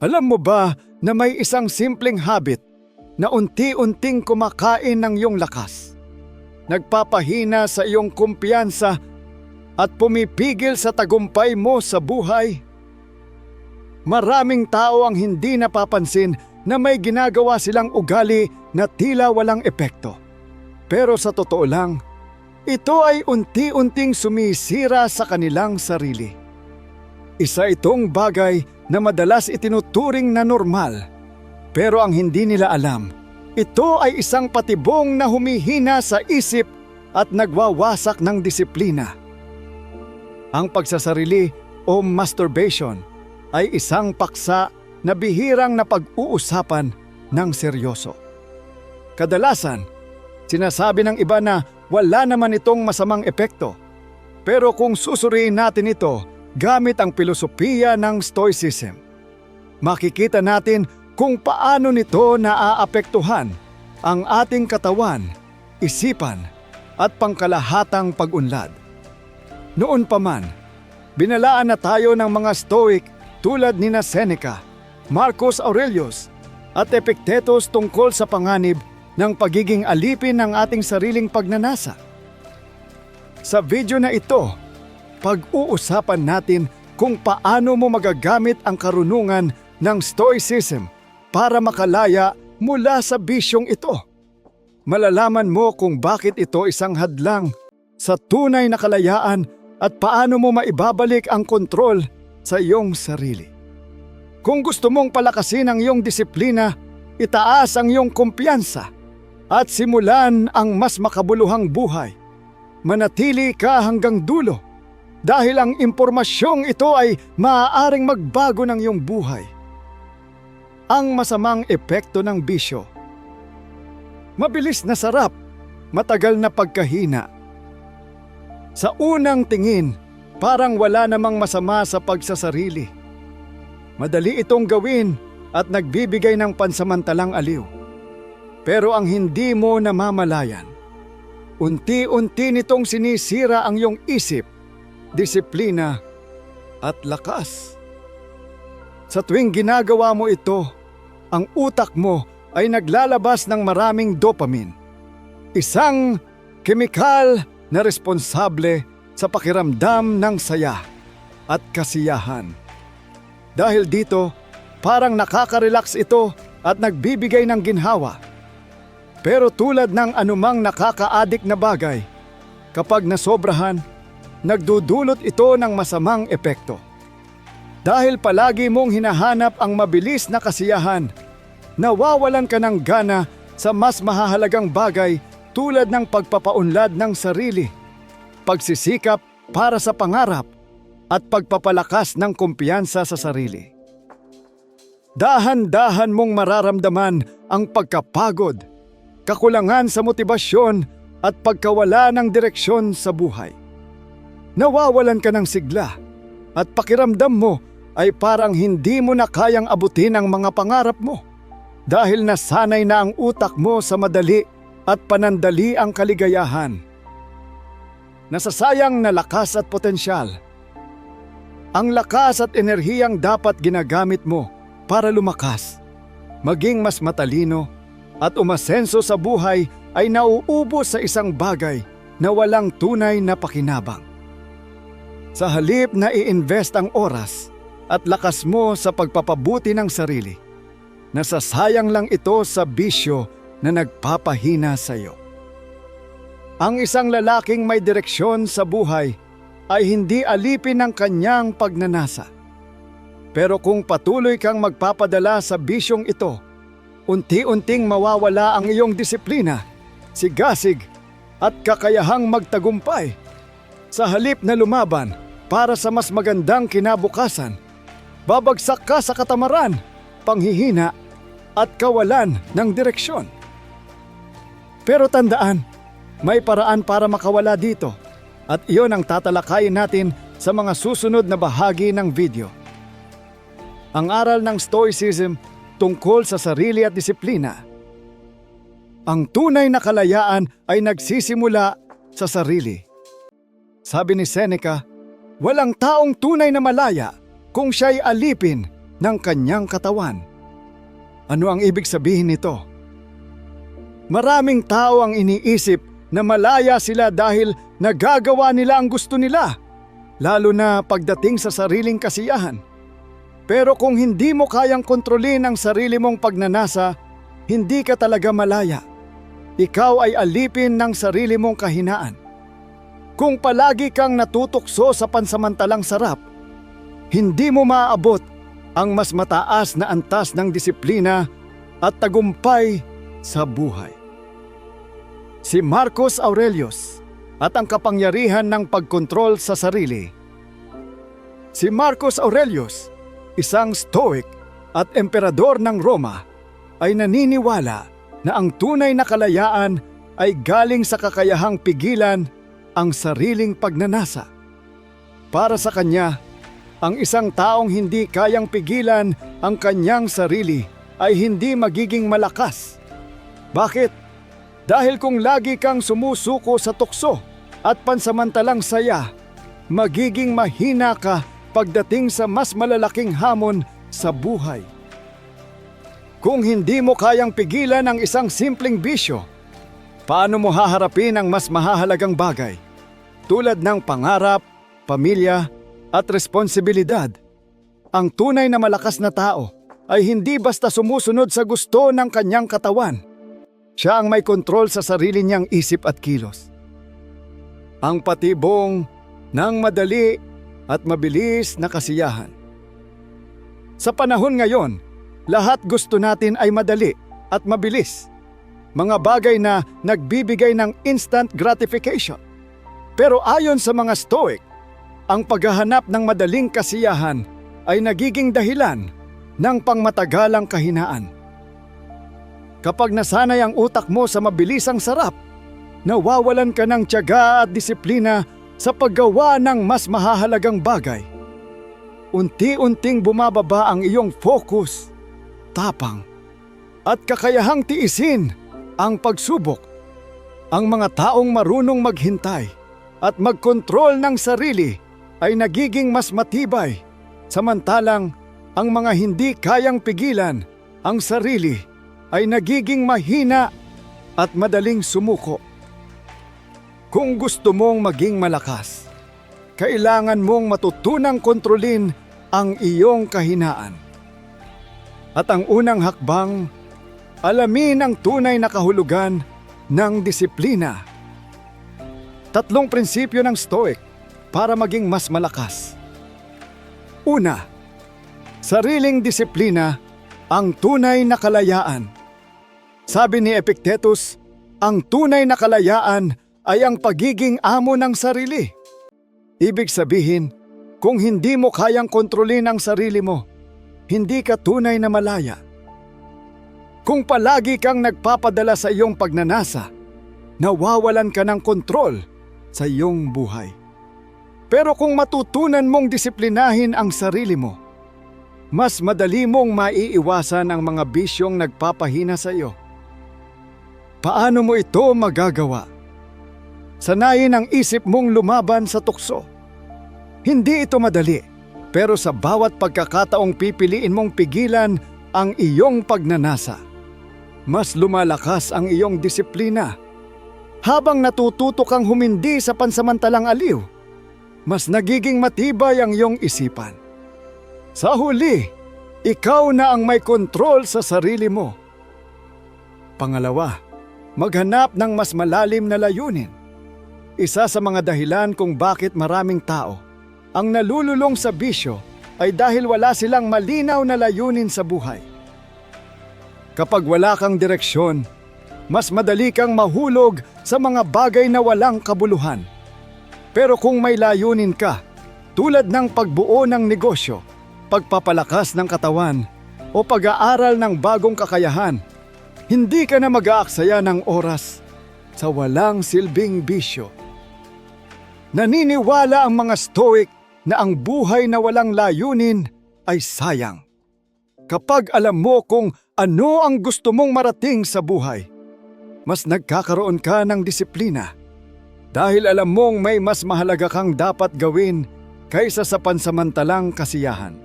Alam mo ba na may isang simpleng habit na unti-unting kumakain ng iyong lakas? Nagpapahina sa iyong kumpiyansa at pumipigil sa tagumpay mo sa buhay? Maraming tao ang hindi napapansin na may ginagawa silang ugali na tila walang epekto. Pero sa totoo lang, ito ay unti-unting sumisira sa kanilang sarili. Isa itong bagay na madalas itinuturing na normal. Pero ang hindi nila alam, ito ay isang patibong na humihina sa isip at nagwawasak ng disiplina. Ang pagsasarili o masturbation ay isang paksa na bihirang na pag-uusapan ng seryoso. Kadalasan, sinasabi ng iba na wala naman itong masamang epekto. Pero kung susuriin natin ito gamit ang filosofiya ng Stoicism, makikita natin kung paano nito naaapektuhan ang ating katawan, isipan at pangkalahatang pag-unlad. Noon pa man, binalaan na tayo ng mga Stoic tulad ni na Seneca, Marcus Aurelius at Epictetus tungkol sa panganib ng pagiging alipin ng ating sariling pagnanasa. Sa video na ito, pag-uusapan natin kung paano mo magagamit ang karunungan ng Stoicism para makalaya mula sa bisyong ito. Malalaman mo kung bakit ito isang hadlang sa tunay na kalayaan at paano mo maibabalik ang kontrol sa iyong sarili. Kung gusto mong palakasin ang iyong disiplina, itaas ang iyong kumpiyansa at simulan ang mas makabuluhang buhay. Manatili ka hanggang dulo dahil ang impormasyong ito ay maaaring magbago ng iyong buhay. Ang masamang epekto ng bisyo. Mabilis na sarap, matagal na pagkahina. Sa unang tingin, parang wala namang masama sa pagsasarili. Madali itong gawin at nagbibigay ng pansamantalang aliw. Pero ang hindi mo namamalayan, unti-unti nitong sinisira ang iyong isip, disiplina at lakas. Sa tuwing ginagawa mo ito, ang utak mo ay naglalabas ng maraming dopamine. Isang kemikal na responsable sa pakiramdam ng saya at kasiyahan. Dahil dito, parang nakaka-relax ito at nagbibigay ng ginhawa. Pero tulad ng anumang nakaka-addict na bagay, kapag nasobrahan, nagdudulot ito ng masamang epekto. Dahil palagi mong hinahanap ang mabilis na kasiyahan, nawawalan ka ng gana sa mas mahahalagang bagay tulad ng pagpapaunlad ng sarili, pagsisikap para sa pangarap, at pagpapalakas ng kumpiyansa sa sarili. Dahan-dahan mong mararamdaman ang pagkapagod, kakulangan sa motibasyon at pagkawala ng direksyon sa buhay. Nawawalan ka ng sigla at pakiramdam mo ay parang hindi mo na kayang abutin ang mga pangarap mo dahil nasanay na ang utak mo sa madali at panandali ang kaligayahan. Nasasayang na lakas at potensyal. Ang lakas at enerhiyang dapat ginagamit mo para lumakas, maging mas matalino at umasenso sa buhay ay nauubos sa isang bagay na walang tunay na pakinabang. Sa halip na i-invest ang oras at lakas mo sa pagpapabuti ng sarili, nasasayang lang ito sa bisyo na nagpapahina sa iyo. Ang isang lalaking may direksyon sa buhay ay hindi alipin ng kanyang pagnanasa. Pero kung patuloy kang magpapadala sa bisyong ito, unti-unting mawawala ang iyong disiplina, sigasig at kakayahang magtagumpay. Sa halip na lumaban para sa mas magandang kinabukasan, babagsak ka sa katamaran, panghihina at kawalan ng direksyon. Pero tandaan, may paraan para makawala dito at iyon ang tatalakayin natin sa mga susunod na bahagi ng video. Ang aral ng Stoicism tungkol sa sarili at disiplina. Ang tunay na kalayaan ay nagsisimula sa sarili. Sabi ni Seneca, walang taong tunay na malaya kung siya'y alipin ng kanyang katawan. Ano ang ibig sabihin nito? Maraming tao ang iniisip na malaya sila dahil nagagawa nila ang gusto nila, lalo na pagdating sa sariling kasiyahan. Pero kung hindi mo kayang kontrolin ang sarili mong pagnanasa, hindi ka talaga malaya. Ikaw ay alipin ng sarili mong kahinaan. Kung palagi kang natutokso sa pansamantalang sarap, hindi mo maaabot ang mas mataas na antas ng disiplina at tagumpay sa buhay. Si Marcos Aurelius at ang kapangyarihan ng pagkontrol sa sarili. Si Marcos Aurelius, isang stoic at emperador ng Roma, ay naniniwala na ang tunay na kalayaan ay galing sa kakayahang pigilan ang sariling pagnanasa. Para sa kanya, ang isang taong hindi kayang pigilan ang kanyang sarili ay hindi magiging malakas. Bakit? Dahil kung lagi kang sumusuko sa tukso at pansamantalang saya, magiging mahina ka pagdating sa mas malalaking hamon sa buhay. Kung hindi mo kayang pigilan ang isang simpleng bisyo, paano mo haharapin ang mas mahahalagang bagay tulad ng pangarap, pamilya at responsibilidad? Ang tunay na malakas na tao ay hindi basta sumusunod sa gusto ng kanyang katawan. Siya ang may kontrol sa sarili niyang isip at kilos. Ang patibong ng madali at mabilis na kasiyahan. Sa panahon ngayon, lahat gusto natin ay madali at mabilis. Mga bagay na nagbibigay ng instant gratification. Pero ayon sa mga Stoic, ang paghahanap ng madaling kasiyahan ay nagiging dahilan ng pangmatagalang kahinaan. Kapag nasanay ang utak mo sa mabilisang sarap, nawawalan ka ng tiyaga at disiplina sa paggawa ng mas mahahalagang bagay. Unti-unting bumababa ang iyong focus, tapang, at kakayahang tiisin ang pagsubok. Ang mga taong marunong maghintay at magkontrol ng sarili ay nagiging mas matibay, samantalang ang mga hindi kayang pigilan ang sarili ay nagiging mahina at madaling sumuko. Kung gusto mong maging malakas, kailangan mong matutunang kontrolin ang iyong kahinaan. At ang unang hakbang, alamin ang tunay na kahulugan ng disiplina. Tatlong prinsipyo ng Stoic para maging mas malakas. Una, sariling disiplina ang tunay na kalayaan. Sabi ni Epictetus, ang tunay na kalayaan ay ang pagiging amo ng sarili. Ibig sabihin, kung hindi mo kayang kontrolin ang sarili mo, hindi ka tunay na malaya. Kung palagi kang nagpapadala sa iyong pagnanasa, nawawalan ka ng kontrol sa iyong buhay. Pero kung matutunan mong disiplinahin ang sarili mo, mas madali mong maiiwasan ang mga bisyong nagpapahina sa iyo. Paano mo ito magagawa? Sanayin ang isip mong lumaban sa tukso. Hindi ito madali, pero sa bawat pagkakataong pipiliin mong pigilan ang iyong pagnanasa, mas lumalakas ang iyong disiplina. Habang natututo kang humindi sa pansamantalang aliw, mas nagiging matibay ang iyong isipan. Sa huli, ikaw na ang may kontrol sa sarili mo. Pangalawa, maghanap ng mas malalim na layunin. Isa sa mga dahilan kung bakit maraming tao ang nalululong sa bisyo ay dahil wala silang malinaw na layunin sa buhay. Kapag wala kang direksyon, mas madali kang mahulog sa mga bagay na walang kabuluhan. Pero kung may layunin ka, tulad ng pagbuo ng negosyo, pagpapalakas ng katawan, o pag-aaral ng bagong kakayahan, hindi ka na mag-aaksaya ng oras sa walang silbing bisyo. Naniniwala ang mga Stoic na ang buhay na walang layunin ay sayang. Kapag alam mo kung ano ang gusto mong marating sa buhay, mas nagkakaroon ka ng disiplina dahil alam mong may mas mahalaga kang dapat gawin kaysa sa pansamantalang kasiyahan.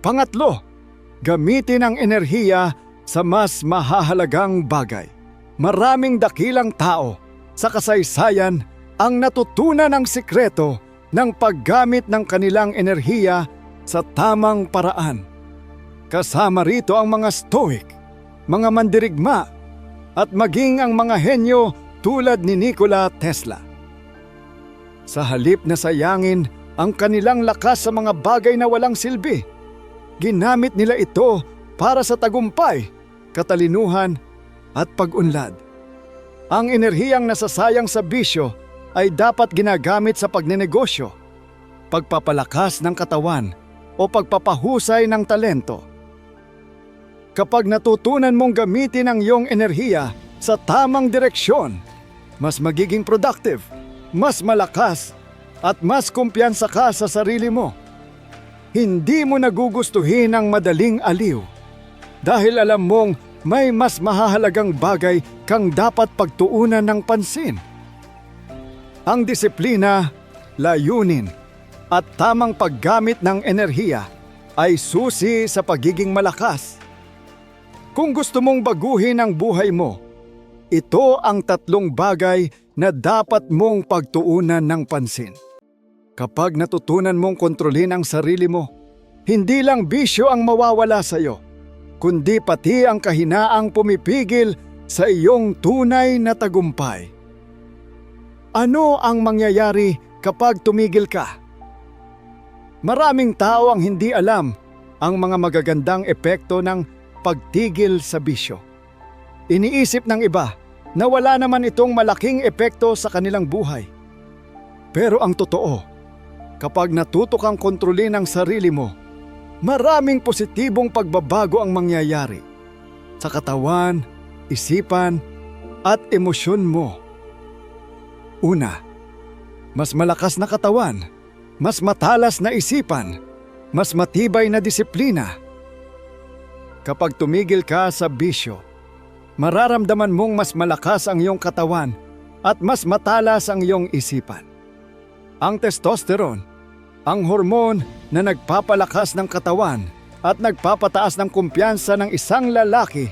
Pangatlo, gamitin ang enerhiya sa mas mahahalagang bagay. Maraming dakilang tao sa kasaysayan ang natutunan ng sikreto ng paggamit ng kanilang enerhiya sa tamang paraan. Kasama rito ang mga stoic, mga mandirigma, at maging ang mga henyo tulad ni Nikola Tesla. Sa halip na sayangin ang kanilang lakas sa mga bagay na walang silbi, ginamit nila ito para sa tagumpay, katalinuhan at pag-unlad. Ang enerhiyang nasasayang sa bisyo ay dapat ginagamit sa pagnenegosyo, pagpapalakas ng katawan o pagpapahusay ng talento. Kapag natutunan mong gamitin ang iyong enerhiya sa tamang direksyon, mas magiging productive, mas malakas, at mas kumpiyansa ka sa sarili mo. Hindi mo nagugustuhin ang madaling aliw dahil alam mong may mas mahahalagang bagay kang dapat pagtuunan ng pansin. Ang disiplina, layunin, at tamang paggamit ng enerhiya ay susi sa pagiging malakas. Kung gusto mong baguhin ang buhay mo, ito ang tatlong bagay na dapat mong pagtuunan ng pansin. Kapag natutunan mong kontrolin ang sarili mo, hindi lang bisyo ang mawawala sa iyo, kundi pati ang kahinaang pumipigil sa iyong tunay na tagumpay. Ano ang mangyayari kapag tumigil ka? Maraming tao ang hindi alam ang mga magagandang epekto ng pagtigil sa bisyo. Iniisip ng iba na wala naman itong malaking epekto sa kanilang buhay. Pero ang totoo, kapag natuto kang kontrolin ang sarili mo, maraming positibong pagbabago ang mangyayari sa katawan, isipan, at emosyon mo. Una, mas malakas na katawan, mas matalas na isipan, mas matibay na disiplina. Kapag tumigil ka sa bisyo, mararamdaman mong mas malakas ang iyong katawan at mas matalas ang iyong isipan. Ang testosterone, ang hormone na nagpapalakas ng katawan at nagpapataas ng kumpiyansa ng isang lalaki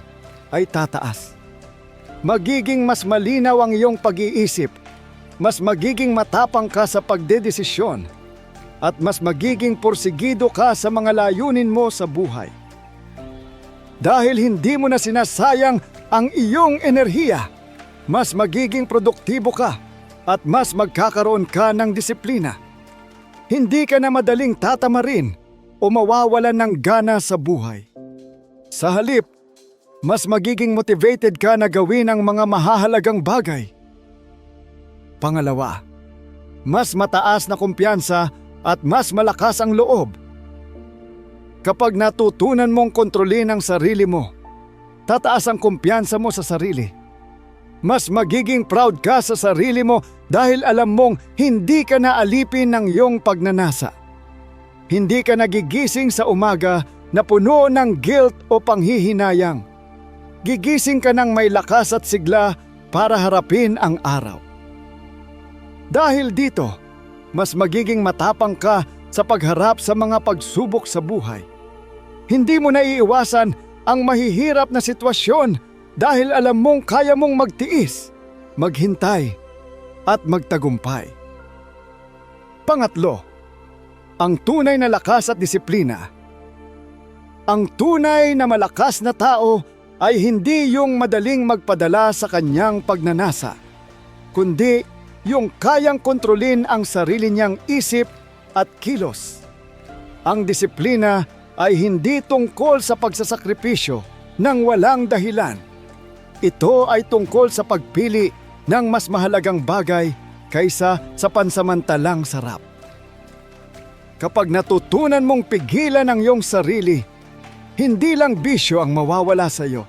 ay tataas. Magiging mas malinaw ang iyong pag-iisip, mas magiging matapang ka sa pagdedesisyon, at mas magiging porsigido ka sa mga layunin mo sa buhay. Dahil hindi mo na sinasayang ang iyong enerhiya, mas magiging produktibo ka at mas magkakaroon ka ng disiplina. Hindi ka na madaling tatamarin o mawawalan ng gana sa buhay. Sa halip, mas magiging motivated ka na gawin ang mga mahahalagang bagay. Pangalawa, mas mataas na kumpiyansa at mas malakas ang loob. Kapag natutunan mong kontrolin ang sarili mo, tataas ang kumpiyansa mo sa sarili. Mas magiging proud ka sa sarili mo dahil alam mong hindi ka naalipin ng iyong pagnanasa. Hindi ka nagigising sa umaga na puno ng guilt o panghihinayang. Gigising ka ng may lakas at sigla para harapin ang araw. Dahil dito, mas magiging matapang ka sa pagharap sa mga pagsubok sa buhay. Hindi mo naiiwasan ang mahihirap na sitwasyon dahil alam mong kaya mong magtiis, maghintay, at magtagumpay. Pangatlo, ang tunay na lakas at disiplina. Ang tunay na malakas na tao ay hindi yung madaling magpadala sa kanyang pagnanasa, kundi yung kayang kontrolin ang sarili niyang isip at kilos. Ang disiplina ay hindi tungkol sa pagsasakripisyo ng walang dahilan. Ito ay tungkol sa pagpili ng mas mahalagang bagay kaysa sa pansamantalang sarap. Kapag natutunan mong pigilan ang iyong sarili, hindi lang bisyo ang mawawala sa iyo,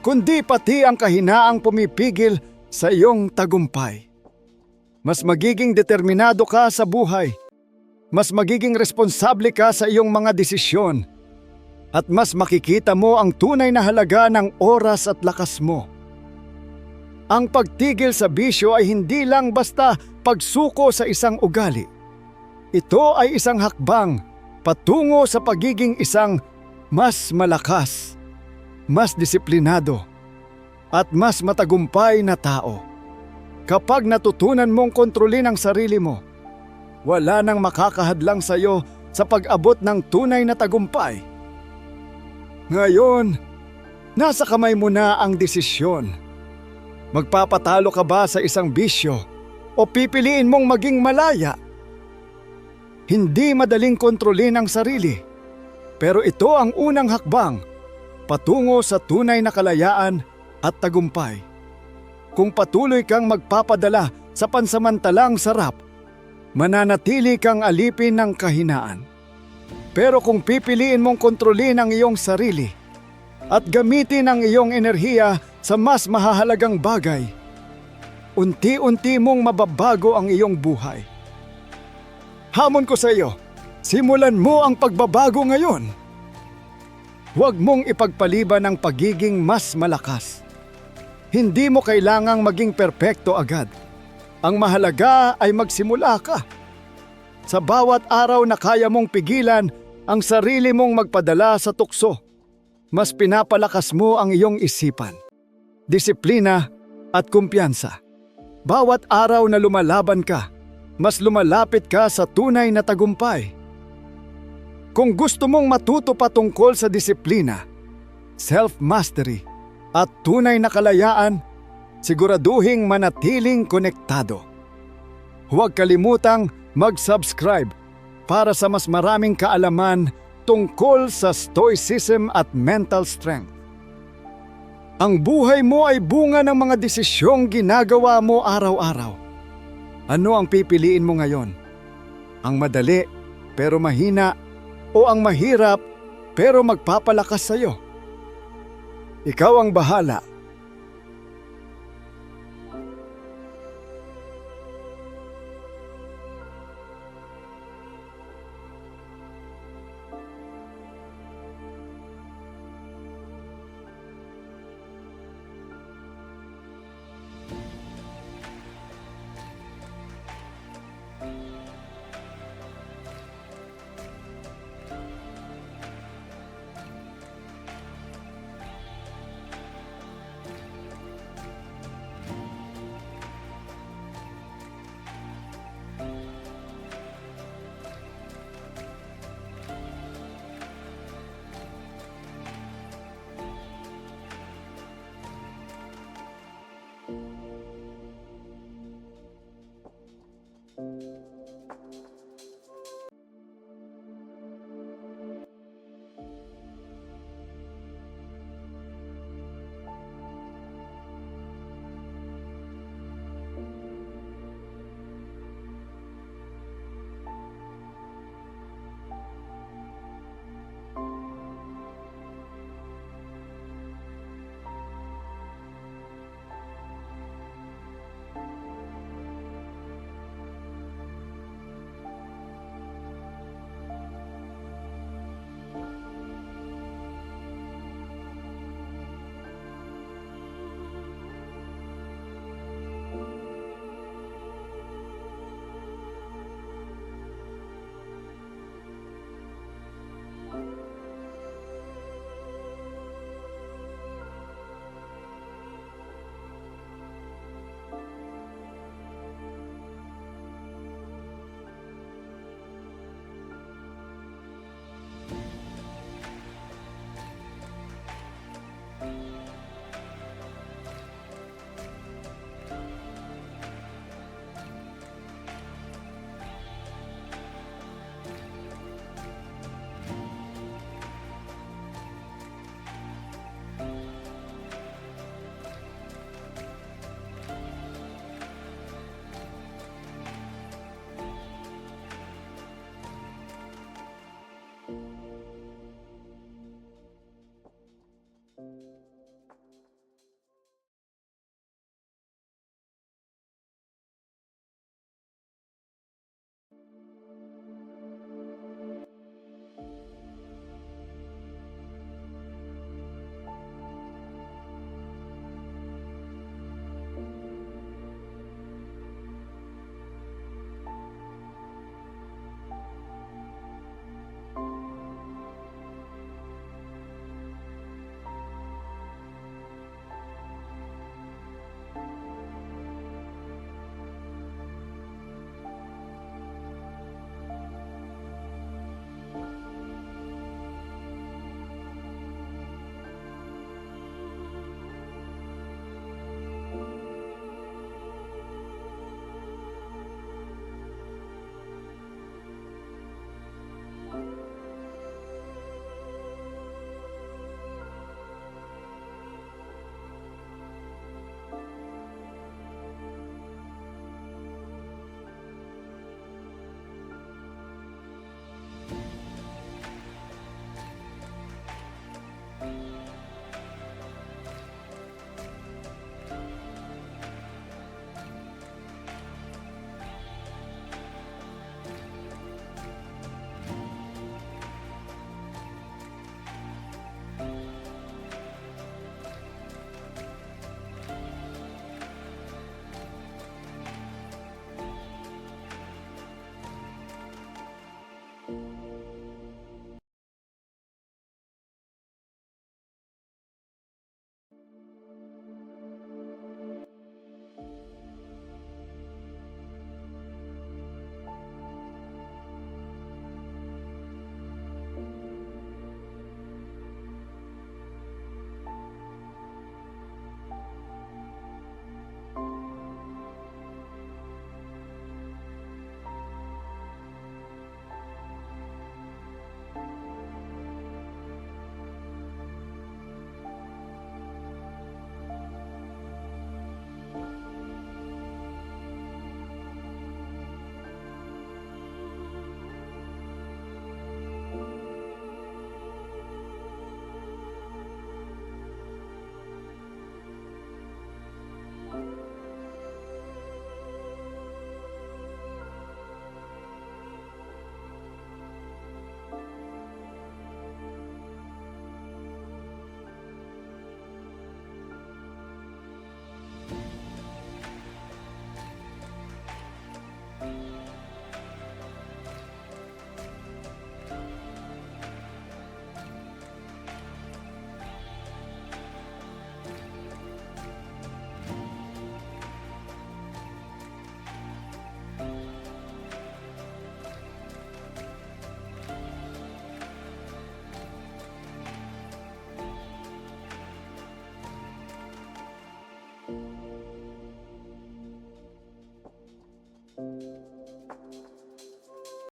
kundi pati ang kahinaang pumipigil sa iyong tagumpay. Mas magiging determinado ka sa buhay. Mas magiging responsable ka sa iyong mga desisyon. At mas makikita mo ang tunay na halaga ng oras at lakas mo. Ang pagtigil sa bisyo ay hindi lang basta pagsuko sa isang ugali. Ito ay isang hakbang patungo sa pagiging isang mas malakas, mas disiplinado, at mas matagumpay na tao. Kapag natutunan mong kontrolin ang sarili mo, wala nang makakahadlang sa iyo sa pag-abot ng tunay na tagumpay. Ngayon, nasa kamay mo na ang desisyon. Magpapatalo ka ba sa isang bisyo o pipiliin mong maging malaya? Hindi madaling kontrolin ang sarili, pero ito ang unang hakbang patungo sa tunay na kalayaan at tagumpay. Kung patuloy kang magpapadala sa pansamantalang sarap, mananatili kang alipin ng kahinaan. Pero kung pipiliin mong kontrolin ang iyong sarili at gamitin ang iyong enerhiya sa mas mahahalagang bagay, unti-unti mong mababago ang iyong buhay. Hamon ko sa iyo, simulan mo ang pagbabago ngayon. Huwag mong ipagpaliban ang pagiging mas malakas. Hindi mo kailangang maging perpekto agad. Ang mahalaga ay magsimula ka. Sa bawat araw na kaya mong pigilan ang sarili mong magpadala sa tukso, mas pinapalakas mo ang iyong isipan, disiplina at kumpiyansa. Bawat araw na lumalaban ka, mas lumalapit ka sa tunay na tagumpay. Kung gusto mong matuto patungkol sa disiplina, self-mastery at tunay na kalayaan, siguraduhing manatiling konektado. Huwag kalimutang mag-subscribe para sa mas maraming kaalaman tungkol sa stoicism at mental strength. Ang buhay mo ay bunga ng mga desisyong ginagawa mo araw-araw. Ano ang pipiliin mo ngayon? Ang madali pero mahina o ang mahirap pero magpapalakas sa iyo? Ikaw ang bahala.